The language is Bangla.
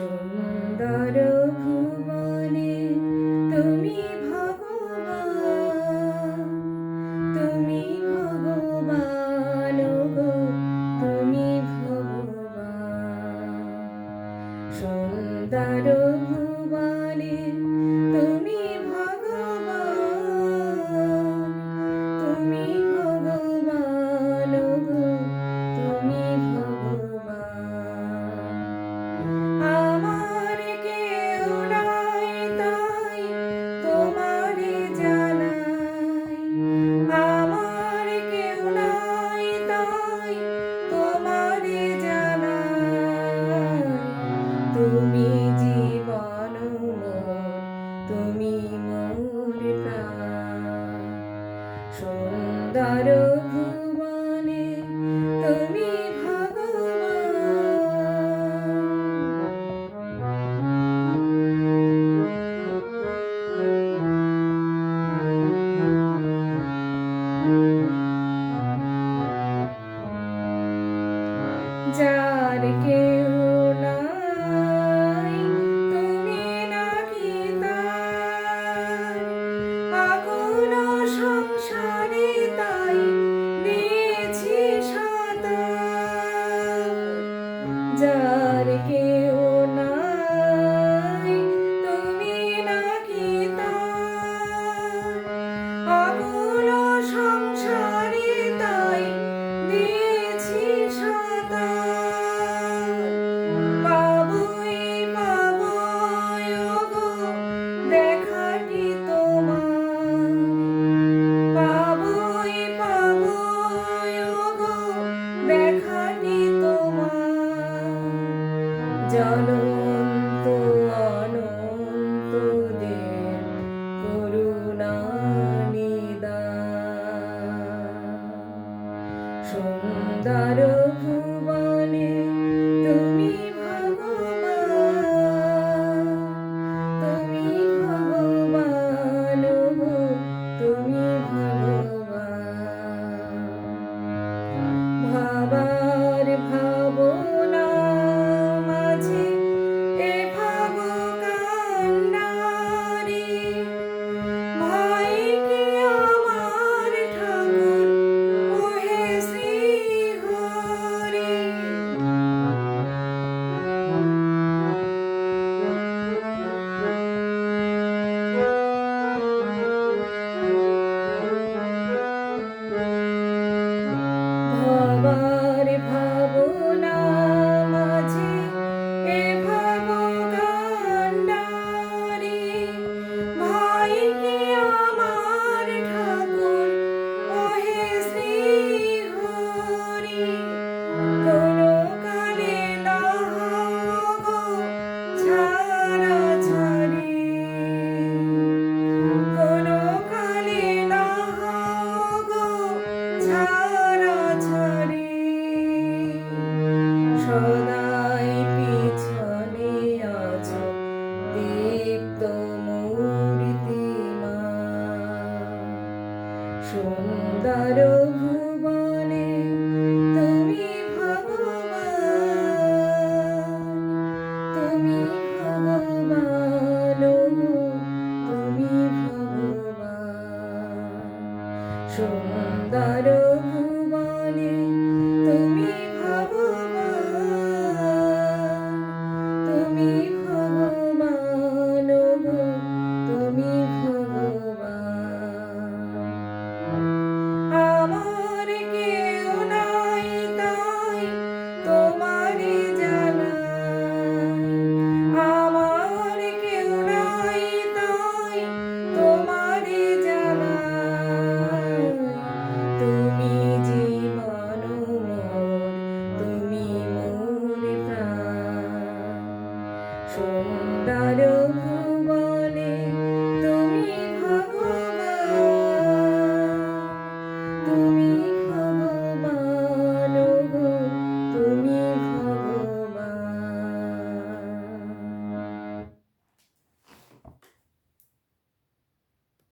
সুন্দর ভুবনে তুমি ভগবান তুমি ভগবান তুমি ভগবান। সুন্দর ভুবনে সুন্দর ভুবনে তুমি যার কেউ না You. অনন্ত অনন্ত দেব করুণা। সুন্দর ভুবনে তুমি ভগবান তুমি ভগবান তুমি ভগবান। সুন্দর প্রভু